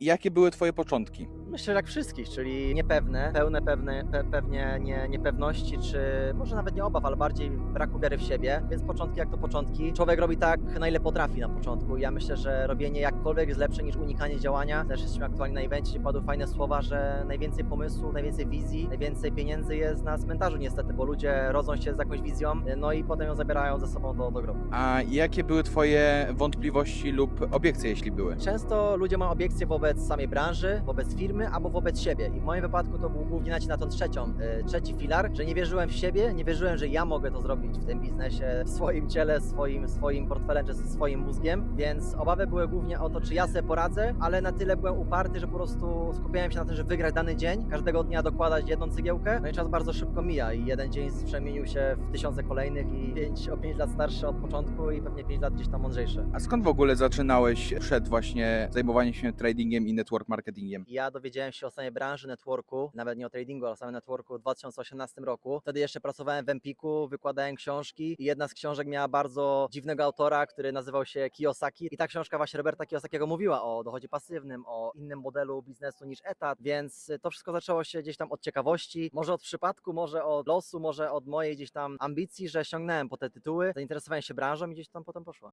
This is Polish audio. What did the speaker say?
Jakie były twoje początki? Myślę, że jak wszystkich, czyli niepewne, pełne pewne, pe, pewnie nie, niepewności, czy może nawet nie obaw, ale bardziej braku wiary w siebie. Więc początki jak to początki. Człowiek robi tak, na ile potrafi na początku. Ja myślę, że robienie jakkolwiek jest lepsze niż unikanie działania. Też jesteśmy aktualnie na evencie, padły fajne słowa, że najwięcej pomysłów, najwięcej wizji, najwięcej pieniędzy jest na cmentarzu niestety, bo ludzie rodzą się z jakąś wizją, no i potem ją zabierają ze sobą do, do grobu. A jakie były twoje wątpliwości lub obiekcje, jeśli były? Często ludzie mają obiekcje wobec samej branży, wobec firmy albo wobec siebie. I w moim wypadku to był głównie nacisk na tą trzecią, y, trzeci filar, że nie wierzyłem w siebie, nie wierzyłem, że ja mogę to zrobić w tym biznesie, w swoim ciele, swoim, swoim portfelem czy ze swoim mózgiem. Więc obawy były głównie o to, czy ja sobie poradzę, ale na tyle byłem uparty, że po prostu skupiałem się na tym, żeby wygrać dany dzień, każdego dnia dokładać jedną cygiełkę. No i czas bardzo szybko mija i jeden dzień przemienił się w tysiące kolejnych i pięć, o 5 lat starszy od początku i pewnie 5 lat gdzieś tam mądrzejszy. A skąd w ogóle zaczynałeś przed właśnie zajmowaniem się tradingiem i network marketingiem? Ja dowiedziałem się o samej branży networku, nawet nie o tradingu, ale o samym networku w 2018 roku. Wtedy jeszcze pracowałem w Empiku, wykładałem książki i jedna z książek miała bardzo dziwnego autora, który nazywał się Kiyosaki i ta książka właśnie Roberta Kiyosakiego mówiła o dochodzie pasywnym, o innym modelu biznesu niż etat, więc to wszystko zaczęło się gdzieś tam od ciekawości, może od przypadku, może od losu, może od mojej gdzieś tam ambicji, że sięgnąłem po te tytuły, zainteresowałem się branżą i gdzieś tam potem poszło.